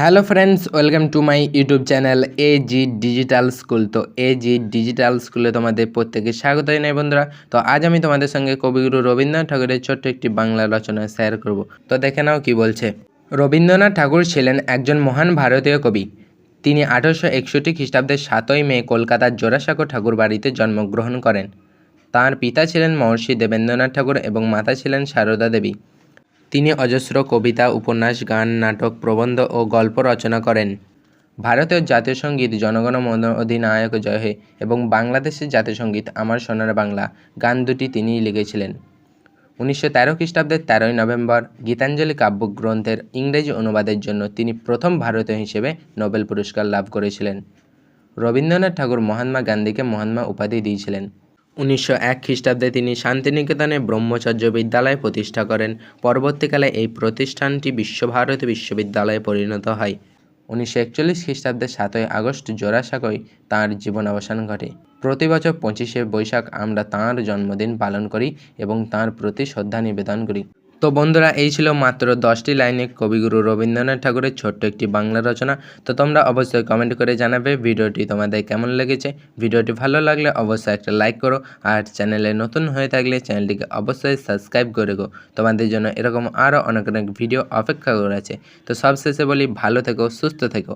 Hello friends welcome to my YouTube channel A G digital school তো A G digital স্কুলে তোমাদের প্রত্যেকে স্বাগত জানাই বন্ধুরা। তো আজ আমি তোমাদের সঙ্গে কবিগুরু রবীন্দ্রনাথ ঠাকুরের ছোট্ট একটি বাংলা রচনা শেয়ার করব। তো দেখে নাও কি বলছে। রবীন্দ্রনাথ ঠাকুর ছিলেন একজন মহান ভারতীয় কবি। তিনি আঠারোশো একষট্টি খ্রিস্টাব্দের সাতই মে কলকাতার জোড়াসাঁকো ঠাকুর বাড়িতে জন্মগ্রহণ করেন। তাঁর পিতা ছিলেন মহর্ষি দেবেন্দ্রনাথ ঠাকুর এবং মাতা ছিলেন সারদা দেবী। তিনি অজস্র কবিতা, উপন্যাস, গান, নাটক, প্রবন্ধ ও গল্প রচনা করেন। ভারতের জাতীয় সংগীত জনগণ মন অধিনায়ক জয় হে এবং বাংলাদেশের জাতীয় সংগীত আমার সোনার বাংলা গান দুটি তিনিই লিখেছিলেন। উনিশশো তেরো খ্রিস্টাব্দের তেরোই নভেম্বর গীতাঞ্জলি কাব্যগ্রন্থের ইংরেজি অনুবাদের জন্য তিনি প্রথম ভারতীয় হিসেবে নোবেল পুরস্কার লাভ করেছিলেন। রবীন্দ্রনাথ ঠাকুর মহাত্মা গান্ধীকে মহাত্মা উপাধি দিয়েছিলেন। উনিশশো এক খ্রিস্টাব্দে তিনি শান্তিনিকেতনে ব্রহ্মচর্য বিদ্যালয় প্রতিষ্ঠা করেন। পরবর্তীকালে এই প্রতিষ্ঠানটি বিশ্বভারতী বিশ্ববিদ্যালয়ে পরিণত হয়। উনিশশো একচল্লিশ খ্রিস্টাব্দে সাতই আগস্ট জোড়াসাঁকোয় তাঁর জীবনাবসান ঘটে। প্রতি বছর পঁচিশে বৈশাখ আমরা তাঁর জন্মদিন পালন করি এবং তাঁর প্রতি শ্রদ্ধা নিবেদন করি। তো বন্ধুরা, এই ছিল মাত্র দশটি লাইনে কবিগুরু রবীন্দ্রনাথ ঠাকুরের ছোট্ট একটি বাংলা রচনা। তো তোমরা অবশ্যই কমেন্ট করে জানাবে ভিডিওটি তোমাদের কেমন লেগেছে। ভিডিওটি ভালো লাগলে অবশ্যই একটা লাইক করো আর চ্যানেলে নতুন হয়ে থাকলে চ্যানেলটিকে অবশ্যই সাবস্ক্রাইব করে গো তোমাদের জন্য এরকম আরও অনেক অনেক ভিডিও অপেক্ষা করে আছে তো সবশেষে বলি, ভালো থেকো, সুস্থ থেকো।